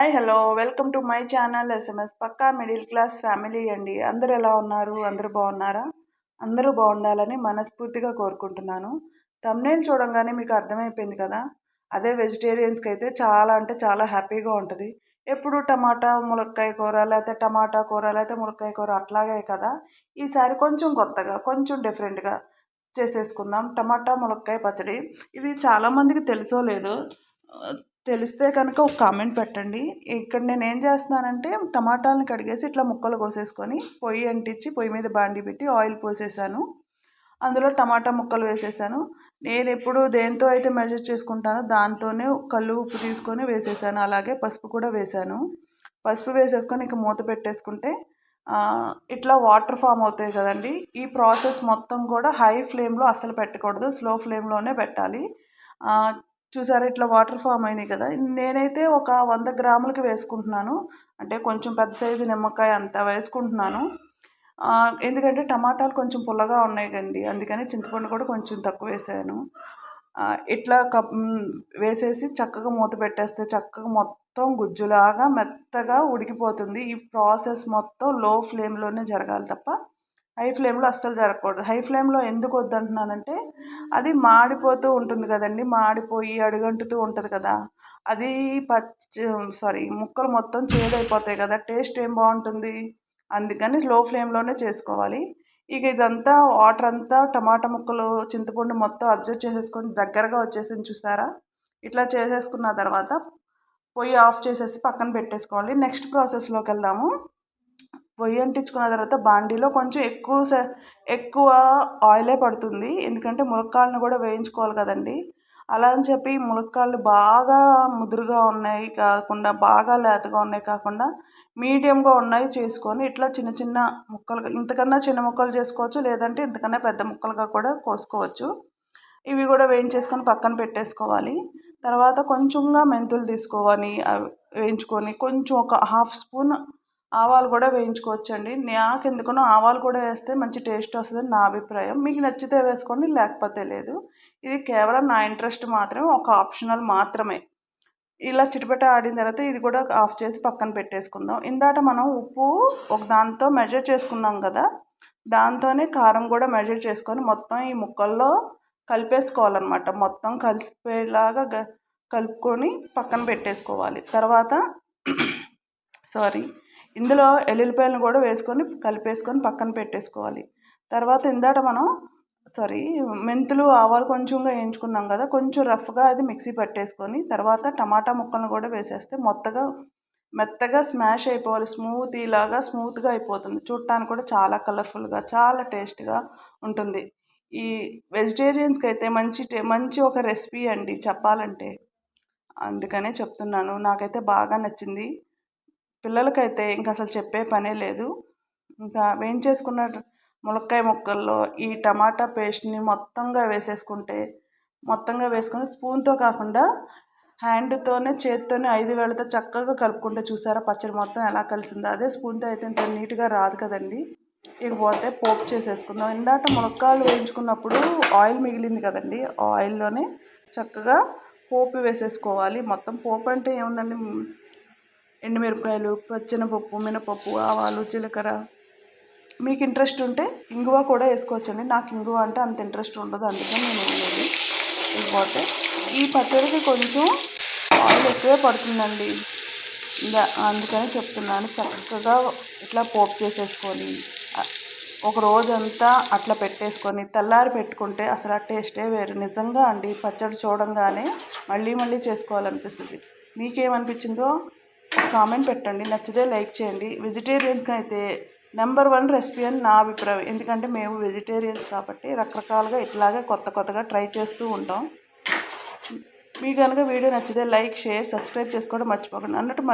Hi hello welcome to my channel SMS Pakka middle class family అండి అందరు ఎలా ఉన్నారు? అందరూ బాగున్నారా? అందరూ బాగుండాలని మనస్ఫూర్తిగా కోరుకుంటున్నాను. తమ్నేల్ చూడంగానే మీకు అర్థమైపోయింది కదా? అదే వెజిటేరియన్స్కి అయితే చాలా అంటే చాలా హ్యాపీగా ఉంటుంది. ఎప్పుడు టమాటా ములక్కాయ కూర లేకపోతే టమాటా కూర లేకపోతే ములక్కాయ కూర అట్లాగే కదా? ఈసారి కొంచెం కొత్తగా కొంచెం డిఫరెంట్గా చేసేసుకుందాం. టమాటా ములక్కాయ పచ్చడి. ఇది చాలామందికి తెలుసో లేదో తెలిస్తే కనుక ఒక కామెంట్ పెట్టండి. ఇక్కడ నేను ఏం చేస్తున్నానంటే టమాటాలను కడిగేసి ఇట్లా ముక్కలు కోసేసుకొని పొయ్యి అంటించి పొయ్యి మీద బాండి పెట్టి ఆయిల్ పోసేసాను. అందులో టమాటా ముక్కలు వేసేసాను. నేను ఎప్పుడు దేంతో అయితే మెజర్ చేసుకుంటానో దాంతోనే కళ్ళు ఉప్పు తీసుకొని వేసేసాను. అలాగే పసుపు కూడా వేసాను. పసుపు వేసేసుకొని ఇక మూత పెట్టేసుకుంటే ఇట్లా వాటర్ ఫామ్ అవుతాయి కదండి. ఈ ప్రాసెస్ మొత్తం కూడా హై ఫ్లేమ్లో అస్సలు పెట్టకూడదు. స్లో ఫ్లేమ్లోనే పెట్టాలి. చూసారా ఇట్లా వాటర్ ఫామ్ అయినాయి కదా. నేనైతే ఒక వంద గ్రాములకి వేసుకుంటున్నాను. అంటే కొంచెం పెద్ద సైజు నిమ్మకాయ అంత వేసుకుంటున్నాను. ఎందుకంటే టమాటాలు కొంచెం పుల్లగా ఉన్నాయి కండి. అందుకని చింతపండు కూడా కొంచెం తక్కువ వేసాను. ఇట్లా కప్ వేసేసి చక్కగా మూత పెట్టేస్తే చక్కగా మొత్తం గుజ్జులాగా మెత్తగా ఉడికిపోతుంది. ఈ ప్రాసెస్ మొత్తం లో ఫ్లేమ్లోనే జరగాలి తప్ప హై ఫ్లేమ్లో అస్సలు జరగకూడదు. హై ఫ్లేమ్లో ఎందుకు వద్దంటున్నానంటే అది మాడిపోతూ ఉంటుంది కదండి. మాడిపోయి అడుగంటుతూ ఉంటుంది కదా. అది పచ్చి సారీ ముక్కలు మొత్తం చేదైపోతాయి కదా. టేస్ట్ ఏం బాగుంటుంది? అందుకని లో ఫ్లేమ్లోనే చేసుకోవాలి. ఇక ఇదంతా వాటర్ అంతా టమాటా ముక్కలు చింతపండు మొత్తం అబ్జర్వ్ చేసేసుకొని దగ్గరగా వచ్చేసింది చూసారా? ఇట్లా చేసేసుకున్న తర్వాత పొయ్యి ఆఫ్ చేసేసి పక్కన పెట్టేసుకోవాలి. నెక్స్ట్ ప్రాసెస్లోకి వెళ్దాము. పొయ్యి అంటించుకున్న తర్వాత బాండీలో కొంచెం ఎక్కువ ఎక్కువ ఆయిలే పడుతుంది. ఎందుకంటే ములక్కాళ్ళను కూడా వేయించుకోవాలి కదండి. అలా అని చెప్పి ములక్కాళ్ళు బాగా ముదురుగా ఉన్నాయి కాకుండా బాగా లేతగా ఉన్నాయి కాకుండా మీడియంగా ఉన్నాయి చేసుకొని ఇట్లా చిన్న చిన్న ముక్కలు ఇంతకన్నా చిన్న ముక్కలు చేసుకోవచ్చు లేదంటే ఇంతకన్నా పెద్ద ముక్కలుగా కూడా కోసుకోవచ్చు. ఇవి కూడా వేయించేసుకొని పక్కన పెట్టేసుకోవాలి. తర్వాత కొంచెంగా మెంతులు తీసుకోవాలి వేయించుకొని కొంచెం ఒక హాఫ్ స్పూన్ ఆవాలు కూడా వేయించుకోవచ్చండి. నాకు ఎందుకనో ఆవాలు కూడా వేస్తే మంచి టేస్ట్ వస్తుందని నా అభిప్రాయం. మీకు నచ్చితే వేసుకోండి లేకపోతే లేదు. ఇది కేవలం నా ఇంట్రెస్ట్ మాత్రమే ఒక ఆప్షనల్ మాత్రమే. ఇలా చిటిపెట్ట ఆడిన తర్వాత ఇది కూడా ఆఫ్ చేసి పక్కన పెట్టేసుకుందాం. ఇందాట మనం ఉప్పు ఒక దాంతో మెజర్ చేసుకున్నాం కదా దాంతోనే కారం కూడా మెజర్ చేసుకొని మొత్తం ఈ ముక్కల్లో కలిపేసుకోవాలన్నమాట. మొత్తం కలిసిపోయేలాగా కలుపుకొని పక్కన పెట్టేసుకోవాలి. తర్వాత సారీ ఇందులో ఎల్లుల్లిపాయలను కూడా వేసుకొని కలిపేసుకొని పక్కన పెట్టేసుకోవాలి. తర్వాత ఇందాట మనం సారీ మెంతులు ఆవాలు కొంచెంగా వేయించుకున్నాం కదా కొంచెం రఫ్గా అది మిక్సీ పట్టేసుకొని తర్వాత టమాటా ముక్కలను కూడా వేసేస్తే మొత్తగా మెత్తగా స్మాష్ అయిపోవాలి. స్మూత్ ఇలాగా స్మూత్గా అయిపోతుంది. చూడటానికి కూడా చాలా కలర్ఫుల్గా చాలా టేస్ట్గా ఉంటుంది. ఈ వెజిటేరియన్స్కి అయితే మంచి మంచి ఒక రెసిపీ అండి చెప్పాలంటే. అందుకనే చెప్తున్నాను. నాకైతే బాగా నచ్చింది. పిల్లలకైతే ఇంకా అసలు చెప్పే పనే లేదు. ఇంకా వేయించేసుకున్న ములక్కాయ ముక్కల్లో ఈ టమాటా పేస్ట్ని మొత్తంగా వేసేసుకుంటే మొత్తంగా వేసుకొని స్పూన్తో కాకుండా హ్యాండ్తోనే చేత్తోనే ఐదు వేలతో చక్కగా కలుపుకుంటే చూసారా? పచ్చడి మొత్తం ఎలా కలిసిందో. అదే స్పూన్తో అయితే ఇంత నీట్గా రాదు కదండి. ఇకపోతే పోపు చేసేసుకుందాం. ఇందాక మునక్కాయలు వేయించుకున్నప్పుడు ఆయిల్ మిగిలింది కదండి. ఆయిల్లోనే చక్కగా పోపు వేసేసుకోవాలి. మొత్తం పోపు అంటే ఏముందండి? ఎండుమిరపకాయలు పచ్చెనపప్పు మినపప్పు ఆవాలు జీలకర్ర. మీకు ఇంట్రెస్ట్ ఉంటే ఇంగువ కూడా వేసుకోవచ్చండి. నాకు ఇంగువ అంటే అంత ఇంట్రెస్ట్ ఉండదు అందుకే నేను వేయలేదు. లేకపోతే ఈ పచ్చడికి కొంచెం ఆయిల్ ఎక్కువే పడుతుందండి. అందుకని చెప్తున్నాను చక్కగా ఇట్లా పోపు చేసేసుకొని ఒక రోజంతా అట్లా పెట్టేసుకొని తెల్లారి పెట్టుకుంటే అసలు ఆ టేస్టే వేరు. నిజంగా అండి పచ్చడి చూడంగానే మళ్ళీ మళ్ళీ చేసుకోవాలనిపిస్తుంది. మీకేమనిపించిందో కామెంట్ పెట్టండి నచ్చితే లైక్ చేయండి. వెజిటేరియన్స్కి అయితే నెంబర్ వన్ రెసిపీ అని నా అభిప్రాయం. ఎందుకంటే మేము వెజిటేరియన్స్ కాబట్టి రకరకాలుగా ఇట్లాగే కొత్త కొత్తగా ట్రై చేస్తూ ఉంటాం. మీకు కనుక వీడియో నచ్చితే లైక్ షేర్ సబ్స్క్రైబ్ చేసుకోవడం మర్చిపోకండి. అన్నట్టు